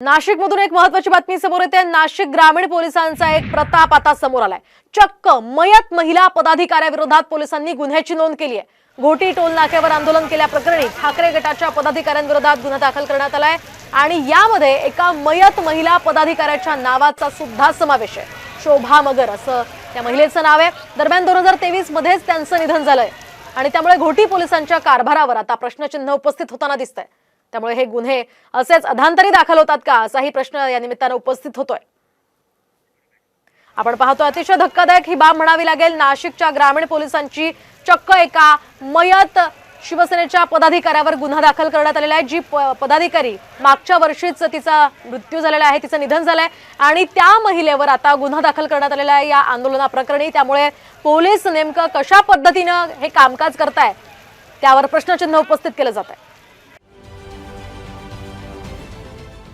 नाशिकमधून एक महत्वाची बातमी समोर येते. नाशिक ग्रामीण पोलिसांचा एक प्रताप आता समोर आलाय. चक्क मयत महिला पदाधिकाऱ्याविरोधात पोलिसांनी गुन्ह्याची नोंद केली आहे घोटी टोल नाक्यावर आंदोलन केल्याप्रकरणी ठाकरे गटाच्या पदाधिकाऱ्यांविरोधात गुन्हा दाखल करण्यात आलाय. आणि यामध्ये एका मयत महिला पदाधिकाऱ्याच्या नावाचा सुद्धा समावेश आहे. शोभा मगर असं त्या महिलेचं नाव आहे. दरम्यान दोन हजार तेवीस मध्येच त्यांचं निधन झालंय. आणि त्यामुळे घोटी पोलिसांच्या कारभारावर आता प्रश्नचिन्ह उपस्थित होताना दिसतंय. त्यामुळे हे गुन्हे असेच अधांतरी दाखल होतात का असाही प्रश्न या निमित्तानं उपस्थित होतोय. आपण पाहतो अतिशय धक्कादायक ही बाब म्हणावी लागेल. नाशिकच्या ग्रामीण पोलिसांची चक्क एका मयत शिवसेनेच्या पदाधिकाऱ्यावर गुन्हा दाखल करण्यात आलेला आहे जी पदाधिकारी मागच्या वर्षीच तिचा मृत्यू झालेला आहे तिचं निधन झालंय आणि त्या महिलेवर आता गुन्हा दाखल करण्यात आलेला आहे या आंदोलनाप्रकरणी. त्यामुळे पोलीस नेमकं कशा पद्धतीनं हे कामकाज करताय त्यावर प्रश्नचिन्ह उपस्थित केलं जात आहे